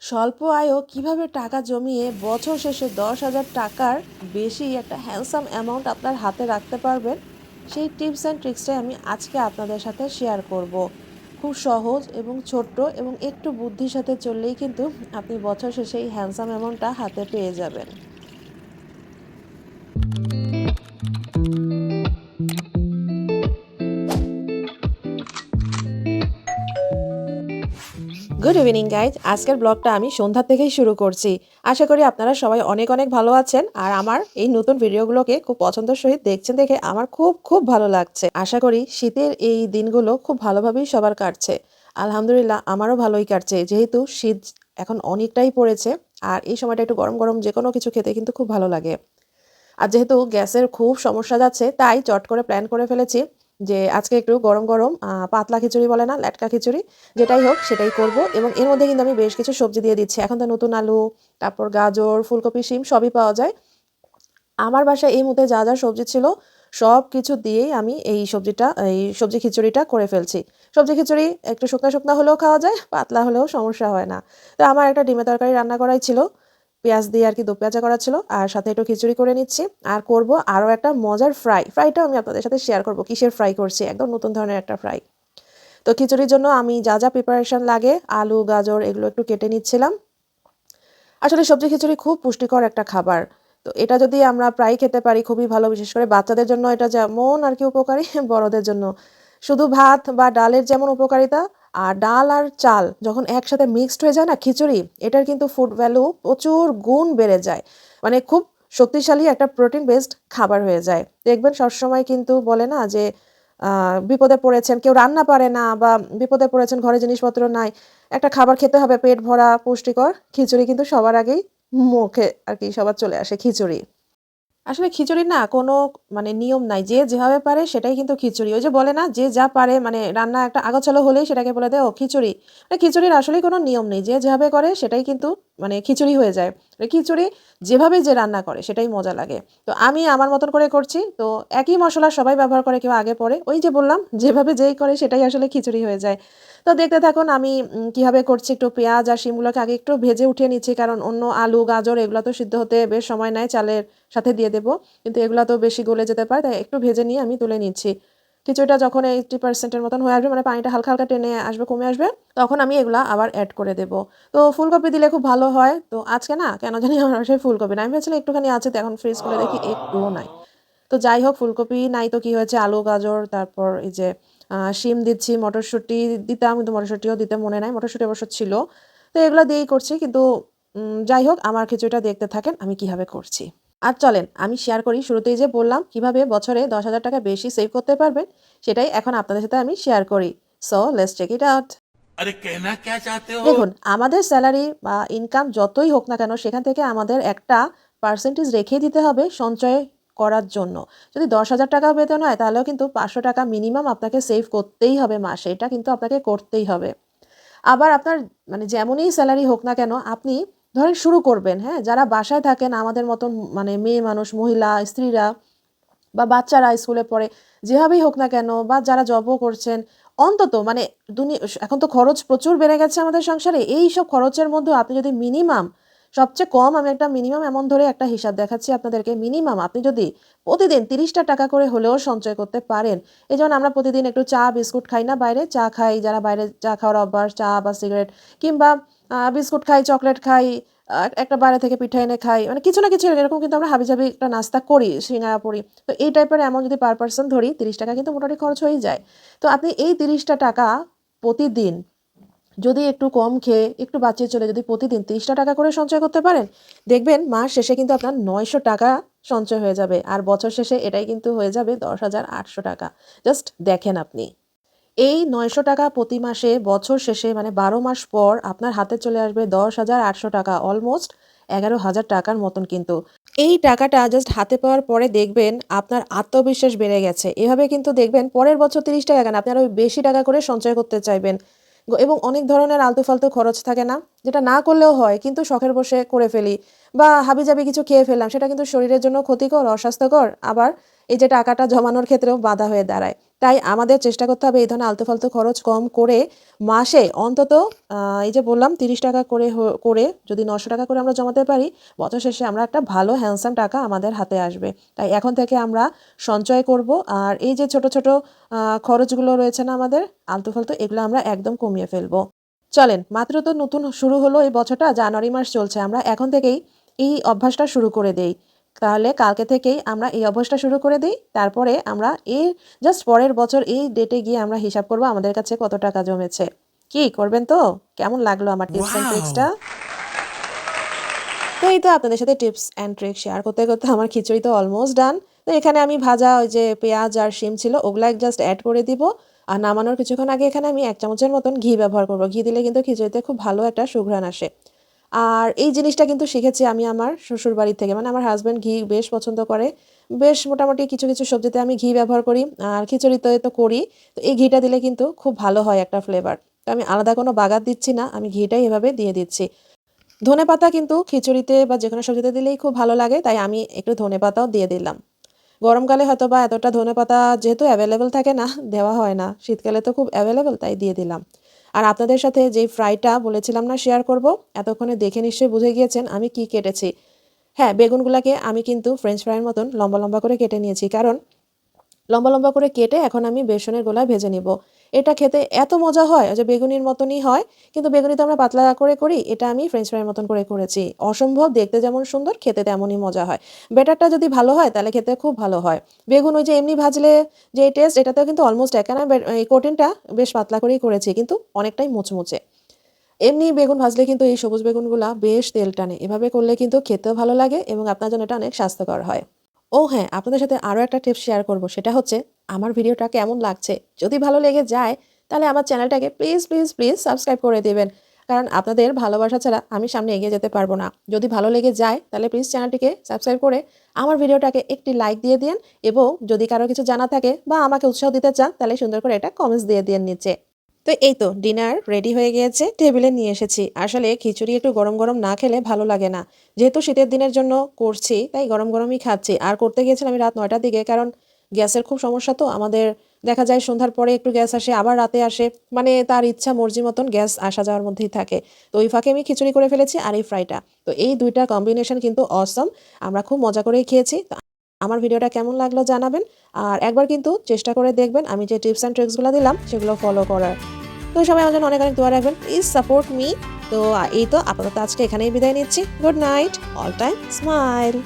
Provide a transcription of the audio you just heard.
স্বল্প আয়ও কীভাবে টাকা জমিয়ে বছর শেষে দশ হাজার টাকার বেশি একটা হ্যান্ডসাম অ্যামাউন্ট আপনার হাতে রাখতে পারবেন? সেই টিপস অ্যান্ড ট্রিক্সটাই আমি আজকে আপনাদের সাথে শেয়ার করব। খুব সহজ এবং ছোট্ট এবং একটু বুদ্ধির সাথে চললেই কিন্তু আপনি বছর শেষে এই হ্যান্ডসাম অ্যামাউন্টটা হাতে পেয়ে যাবেন। গুড ইভিনিং গাইজ আজকের ব্লগটা আমি সন্ধ্যা থেকেই শুরু করছি। আশা করি আপনারা সবাই অনেক অনেক ভালো আছেন আর আমার এই নতুন ভিডিওগুলোকে খুব পছন্দের সহিত দেখছেন দেখে আমার খুব খুব ভালো লাগছে। আশা করি শীতের এই দিনগুলো খুব ভালোভাবেই সবার কাটছে। আলহামদুলিল্লাহ, আমারও ভালোই কাটছে। যেহেতু শীত এখন অনেকটাই পড়েছে আর এই সময়টা একটু গরম গরম যে কোনো কিছু খেতে কিন্তু খুব ভালো লাগে। আর যেহেতু গ্যাসের খুব সমস্যা যাচ্ছে, তাই চট করে প্ল্যান করে ফেলেছি। যে আজকে একটু গরম গরম পাতলা খিচুড়ি বলে না, ল্যাটকা খিচুড়ি, যেটাই হোক সেটাই করব। এবং এর মধ্যে কিন্তু আমি বেশ কিছু সবজি দিয়ে দিচ্ছি। এখন তো নতুন আলু, তারপর গাজর, ফুলকপি, শিম সবই পাওয়া যায়। আমার বাসায় এই মুহূর্তে যা যা সবজি ছিল, সব কিছু দিয়েই আমি এই সবজিটা, এই সবজি খিচুড়িটা করে ফেলছি। সবজি খিচুড়ি একটু শুকনো শুকনো হলেও খাওয়া যায়, পাতলা হলেও সমস্যা হয় না। তো আমার একটা ডিমের তরকারি রান্না করাই ছিল। পেঁয়াজ দিয়ে আর কি দু পেঁয়াজা করা ছিল, আর সাথে একটু খিচুড়ি করে নিচ্ছি। আর করব আরও একটা মজার ফ্রাই ফ্রাইটাও আমি আপনাদের সাথে শেয়ার করব, কিসের ফ্রাই করছি, একদম নতুন ধরনের একটা ফ্রাই তো খিচুড়ির জন্য আমি যা যা প্রিপারেশন লাগে, আলু, গাজর, এগুলো একটু কেটে নিচ্ছিলাম। আসলে সবজি খিচুড়ি খুব পুষ্টিকর একটা খাবার। তো এটা যদি আমরা প্রায় খেতে পারি, খুবই ভালো, বিশেষ করে বাচ্চাদের জন্য এটা যেমন আর কি উপকারী, বড়দের জন্য। শুধু ভাত বা ডালের যেমন উপকারিতা আর ডাল আর চাল যখন একসাথে মিক্সড হয়ে যায় না খিচুড়ি, এটার কিন্তু ফুড ভ্যালু প্রচুর গুণ বেড়ে যায়। মানে খুব শক্তিশালী একটা প্রোটিন বেসড খাবার হয়ে যায়। দেখবেন সবসময় কিন্তু বলে না যে বিপদে পড়েছেন, কেউ রান্না পারে না বা বিপদে পড়েছেন, ঘরে জিনিসপত্র নাই, একটা খাবার খেতে হবে, পেট ভরা, পুষ্টিকর, খিচুড়ি কিন্তু সবার আগেই মুখে আর কি সবার চলে আসে খিচুড়ি। আসলে খিচুড়ি না কোনো মানে নিয়ম নাই। যে যেভাবে পারে সেটাই কিন্তু খিচুড়ি। ওই যে বলে না, যে যা পারে মানে রান্না একটা আগাছালো হলেই সেটাকে বলে দেয়, ও, খিচুড়ি। মানে খিচুড়ির আসলে কোনো নিয়ম নেই। যে যেভাবে করে সেটাই কিন্তু মানে খিচুড়ি হয়ে যায়। মানে খিচুড়ি যেভাবে যে রান্না করে, সেটাই মজা লাগে। তো আমি আমার মতন করে করছি। তো একই মশলা সবাই ব্যবহার করে, কেউ আগে পরে। ওই যে বললাম, যেভাবে যেই করে, সেটাই আসলে খিচুড়ি হয়ে যায়। তো দেখতে থাকুন, আমি কীভাবে করছি একটু পেঁয়াজ আর শিমগুলোকে আগে একটু ভেজে উঠিয়ে নিচ্ছি। কারণ অন্য আলু, গাজর, এগুলো তো সিদ্ধ হতে বেশ সময় নেয়, চালের সাথে দিয়ে দেবো। কিন্তু এগুলো তো বেশি গলে যেতে পারে, তাই একটু ভেজে নিয়ে আমি তুলে নিচ্ছি। খিচুড়িটা যখন এইটটি পার্সেন্টের মতন হয়ে আসবে মানে পানিটা হালকা হালকা টেনে আসবে, কমে আসবে, তখন আমি এগুলা আবার অ্যাড করে দেবো। তো ফুলকপি দিলে খুব ভালো হয়। তো আজকে না, কেন জানি আমার সেই ফুলকপি না আমি ভেবেছিলাম একটুখানি আছে, তো এখন ফ্রিজ করে দেখি, একটুও নাই। তো যাই হোক, ফুলকপি নাই তো কি হয়েছে? আলু, গাজর, তারপর এই যে শিম দিচ্ছি, মটরশুঁটি দিতাম, কিন্তু মটরশুঁটিও দিতে মনে নাই। মটরশুঁটি অবশ্য ছিল। তো এগুলো দিয়েই করছি, কিন্তু যাই হোক, আমার খিচুড়িটা দেখতে থাকেন, আমি কীভাবে করছি। আর চলেন আমি শেয়ার করি। শুরুতেই যে বললাম কীভাবে বছরে দশ হাজার টাকা বেশি সেভ করতে পারবেন সেটাই এখন আপনাদের সাথে আমি শেয়ার করি। So let's check it out দেখুন আমাদের স্যালারি বা ইনকাম যতই হোক না কেন সেখান থেকে আমাদের একটা পার্সেন্টেজ রেখে দিতে হবে সঞ্চয় করার জন্য। যদি দশ হাজার টাকা বেতন হয় তাহলেও কিন্তু পাঁচশো টাকা মিনিমাম আপনাকে সেভ করতেই হবে মাসে। এটা কিন্তু আপনাকে করতেই হবে। আবার আপনার মানে যেমনই স্যালারি হোক না কেন আপনি ধরেন শুরু করবেন হ্যাঁ? যারা বাসায় থাকেন, আমাদের মতন মানে মেয়ে মানুষ, মহিলা, স্ত্রীরা বা বাচ্চারা স্কুলে পড়ে, যেভাবেই হোক না কেন বা যারা জবও করছেন, অন্তত মানে এখন তো খরচ প্রচুর বেড়ে গেছে আমাদের সংসারে, এই সব খরচের মধ্যে আপনি যদি মিনিমাম সবচেয়ে কম আমি একটা মিনিমাম এমন ধরে একটা হিসাব দেখাচ্ছি আপনাদেরকে মিনিমাম আপনি যদি প্রতিদিন তিরিশটা টাকা করে হলেও সঞ্চয় করতে পারেন, এই যেমন আমরা প্রতিদিন একটু চা, বিস্কুট খাই না বাইরে, চা খাই, যারা বাইরে চা খাওয়ার অভ্যাস, চা বা সিগারেট কিংবা বিস্কুট খাই, চকলেট খাই একটা বাইরে থেকে পিঠা এনে খাই। মানে কিছু না কিছু এরকম কিন্তু আমরা হাবিজাবি একটা নাস্তা করি, সিঙ্গারা পড়ি তো এই টাইপের এমন যদি পার পার্সন ধরি, তিরিশ টাকা কিন্তু মোটামুটি খরচ হয়ে যায়। তো আপনি এই তিরিশটা টাকা প্রতিদিন যদি একটু কম খেয়ে, একটু বাঁচিয়ে চলে যদি প্রতিদিন তিরিশটা টাকা করে সঞ্চয় করতে পারেন, দেখবেন মাস শেষে কিন্তু আপনার নয়শো টাকা সঞ্চয় হয়ে যাবে। আর বছর শেষে এটাই কিন্তু হয়ে যাবে দশ হাজার আটশো টাকা। জাস্ট দেখেন আপনি। এই নয়শো টাকা প্রতি মাসে বছর শেষে মানে বারো মাস পর আপনার হাতে চলে আসবে দশ হাজার আটশো টাকা অলমোস্ট এগারো হাজার টাকার মতন কিন্তু। এই টাকাটা জাস্ট হাতে পাওয়ার পরে দেখবেন আপনার আত্মবিশ্বাস বেড়ে গেছে। এভাবে কিন্তু দেখবেন পরের বছর তিরিশ টাকা কেন? আপনি আরও বেশি টাকা করে সঞ্চয় করতে চাইবেন। এবং অনেক ধরনের আলতু ফালতু খরচ থাকে না, যেটা না করলেও হয়, কিন্তু শখের বসে করে ফেলি। বা হাবিজাবি কিছু খেয়ে ফেললাম, সেটা কিন্তু শরীরের জন্য ক্ষতিকর, অস্বাস্থ্যকর। আবার এই যে টাকাটা জমানোর ক্ষেত্রেও বাধা হয়ে দাঁড়ায়। তাই আমাদের চেষ্টা করতে হবে এই ধরনের আলতু ফালতু খরচ কম করে মাসে অন্তত এই যে বললাম তিরিশ টাকা করে করে যদি নশো টাকা করে আমরা জমাতে পারি, বছর শেষে আমরা একটা ভালো হ্যান্ডসাম টাকা আমাদের হাতে আসবে। তাই এখন থেকে আমরা সঞ্চয় করব আর এই যে ছোট ছোট খরচগুলো রয়েছে না আমাদের আলতু ফালতু এগুলো আমরা একদম কমিয়ে ফেলব। চলেন, মাত্র তো নতুন শুরু হলো এই বছরটা, জানুয়ারি মাস চলছে। আমরা এখন থেকেই এই অভ্যাসটা শুরু করে দেই। তাহলে কালকে থেকেই আমরা এই অভ্যাসটা শুরু করে দিই। তারপরে আমরা এই জাস্ট পরের বছর এই ডেটে গিয়ে আমরা হিসাব করব আমাদের কাছে কত টাকা জমেছে। কি করবেন তো? কেমন লাগল আমার টিপস অ্যান্ড ট্রিক্সটা তো এই তো আপনাদের সাথে টিপস অ্যান্ড ট্রিক শেয়ার করতে করতে আমার খিচুড়ি তো অলমোস্ট ডান তো এখানে আমি ভাজা ওই যে পেঁয়াজ আর শিম ছিল ওগুলা জাস্ট অ্যাড করে দিব। আর নামানোর কিছুক্ষণ আগে এখানে আমি এক চামচের মতন ঘি ব্যবহার করব। ঘি দিলে কিন্তু খিচুড়িতে খুব ভালো একটা সুঘ্রাণ আসে। আর এই জিনিসটা কিন্তু শিখেছি আমি আমার শ্বশুর বাড়ি থেকে। মানে আমার হাজব্যান্ড ঘি বেশ পছন্দ করে। বেশ মোটামুটি কিছু কিছু সবজিতে আমি ঘি ব্যবহার করি আর খিচুড়িতে তো করি। তো এই ঘিটা দিলে কিন্তু খুব ভালো হয় একটা ফ্লেভার তো আমি আলাদা কোনো বাগাত দিচ্ছি না, আমি ঘিটাই এভাবে দিয়ে দিচ্ছি। ধনে পাতা কিন্তু খিচুড়িতে বা যে কোনো সবজিতে দিলেই খুব ভালো লাগে, তাই আমি একটু ধনে পাতাও দিয়ে দিলাম। গরমকালে হয়তো বা এতটা ধনে পাতা যেহেতু অ্যাভেলেবেল থাকে না, দেওয়া হয় না। শীতকালে তো খুব অ্যাভেলেবেল তাই দিয়ে দিলাম। আর আপনাদের সাথে যেই ফ্রাইটা বলেছিলাম না শেয়ার করব, এতক্ষণে দেখে নিশ্চয়ই বুঝে গিয়েছেন আমি কি কেটেছি। হ্যাঁ বেগুনগুলোকে আমি কিন্তু ফ্রেঞ্চ ফ্রাইয়ের মতন লম্বা লম্বা করে কেটে নিয়েছি, কারণ লম্বা লম্বা করে কেটে এখন আমি বেসনের গোলায় ভেজে নিব। এটা খেতে এত মজা হয় যে বেগুনির মতনই হয়। কিন্তু বেগুনি তো আমরা পাতলা করে করি, এটা আমি ফ্রেঞ্চ ফ্রাইয়ের মতন করে করেছি। অসম্ভব, দেখতে যেমন সুন্দর, খেতে তেমনই মজা হয়। ব্যাটারটা যদি ভালো হয়, তাহলে খেতে খুব ভালো হয়। বেগুন ওই যে এমনি ভাজলে যে টেস্ট এটাতেও কিন্তু অলমোস্ট এক কারণ এই কোটিনটা বেশ পাতলা করেই করেছি, কিন্তু অনেকটাই মুচমুচে। এমনি বেগুন ভাজলে কিন্তু এই সবুজ বেগুনগুলা বেশ তেল টানে। এভাবে করলে কিন্তু খেতেও ভালো লাগে এবং আপনার জন্য এটা অনেক স্বাস্থ্যকর হয়। ও হ্যাঁ আপনাদের সাথে আরও একটা টিপস শেয়ার করব, সেটা হচ্ছে আমার ভিডিওটা কেমন লাগছে? যদি ভালো লেগে যায়, তাহলে আমার চ্যানেলটাকে প্লিজ প্লিজ প্লিজ সাবস্ক্রাইব করে দেবেন। কারণ আপনাদের ভালোবাসা ছাড়া আমি সামনে এগিয়ে যেতে পারব না। যদি ভালো লেগে যায়, তাহলে প্লিজ চ্যানেলটিকে সাবস্ক্রাইব করে আমার ভিডিওটাকে একটি লাইক দিয়ে দিন এবং যদি কারও কিছু জানা থাকে বা আমাকে উৎসাহ দিতে চান, তাহলে সুন্দর করে এটা কমেন্টস দিয়ে দিন নিচে। তো এই তো ডিনার রেডি হয়ে গিয়েছে টেবিলে নিয়ে এসেছি। আসলে খিচুড়ি একটু গরম গরম না খেলে ভালো লাগে না। যেহেতু শীতের দিনের জন্য করছি, তাই গরম গরমই খাচ্ছি। আর করতে গিয়েছিলাম আমি রাত নয়টার দিকে, কারণ গ্যাসের খুব সমস্যা তো, আমাদের দেখা যায় সন্ধ্যার পরে একটু গ্যাস আসে, আবার রাতে আসে মানে তার ইচ্ছা মর্জি মতন গ্যাস আসা যাওয়ার মধ্যেই থাকে। তো ওই ফাঁকে আমি খিচুড়ি করে ফেলেছি আর এই ফ্রাইটা। তো এই দুইটা কম্বিনেশন কিন্তু অসম আমরা খুব মজা করেই খেয়েছি। আমার ভিডিওটা কেমন লাগল জানাবেন, আর একবার কিন্তু চেষ্টা করে দেখবেন, আমি যে টিপস অ্যান্ড ট্রিক্সগুলো দিলাম, সেগুলো ফলো করার। তো সবাই আমার জন্য অনেক অনেক দোয়া রাখবেন প্লিজ সাপোর্ট মি তো এই তো, আপাতত আজকে এখানেই বিদায় নিচ্ছি। Good night all time smile